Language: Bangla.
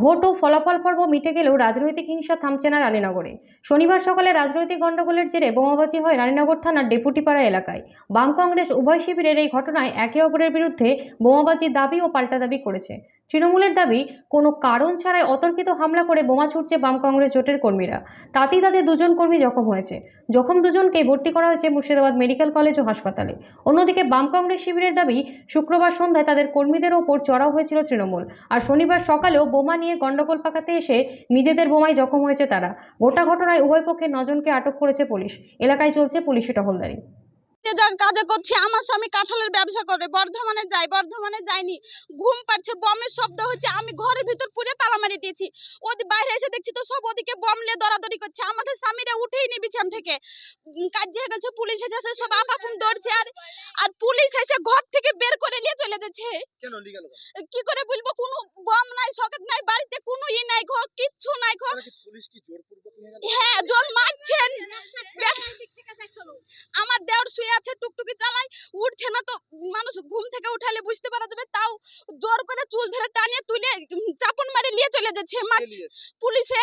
ভোট ও ফলাফল পর্ব মিটে গেলেও রাজনৈতিক হিংসা থামছে না রানীনগরে। শনিবার সকালে রাজনৈতিক গণ্ডগোলের জেরে বোমাবাজি হয় রানীনগর থানার ডেপুটিপাড়া এলাকায়। বাম কংগ্রেস উভয় শিবিরের এই ঘটনায় একে অপরের বিরুদ্ধে বোমাবাজির দাবি ও পাল্টা দাবি করেছে। তৃণমূলের দাবি, কোনো কারণ ছাড়াই অতর্কিত হামলা করে বোমা ছুটছে বাম কংগ্রেস জোটের কর্মীরা। তাতেই তাদের দুজন কর্মী জখম হয়েছে। জখম দুজনকেই ভর্তি করা হয়েছে মুর্শিদাবাদ মেডিকেল কলেজ ও হাসপাতালে। অন্যদিকে বাম কংগ্রেস শিবিরের দাবি, শুক্রবার সন্ধ্যায় তাদের কর্মীদের ওপর চড়াও হয়েছিল তৃণমূল। আর শনিবার সকালেও বোমা নিয়ে গণ্ডগোল পাকাতে এসে নিজেদের বোমায় জখম হয়েছে তারা। গোটা ঘটনায় উভয় পক্ষের নজনকে আটক করেছে পুলিশ। এলাকায় চলছে পুলিশি টহলদারি। কাজে করছে, আমার স্বামী কাঁঠালের ব্যবসা করে, বর্ধমানে যাই বর্ধমানে যায়নি। ঘুম পাচ্ছে, বমের শব্দ হচ্ছে, আমি ঘরের ভিতর পুরে তালা মারি দিয়েছি। ওদি বাইরে এসে দেখছি তো সব ওদিকে বম নিয়ে দরাদরি করছে। আমাদের স্বামীরা উঠেই নি বিছান থেকে। কাজে গেছে, পুলিশ এসে সব আপাকুম দৌড়ছে আর আর পুলিশ এসে ঘর থেকে বের যাচ্ছে কেন লিগাল কি করে বলব? কোনো বম নাই সকেট নাই বাড়িতে কোনো ই নাই ঘর কিচ্ছু নাই ঘর পুলিশ কি জোরপূর্বক নিয়ে গেল? হ্যাঁ জোর মারছেন। আমার দেওর শুয়ে আছে টুকটুকি চালাই উঠছে না তো মানুষ ঘুম থেকে উঠালে বুঝতে পারা যাবে তাও জোর করে চুল ধরে টানিয়ে তুলে চাপন মারি নিয়ে চলে যাচ্ছে মারছে। পুলিশে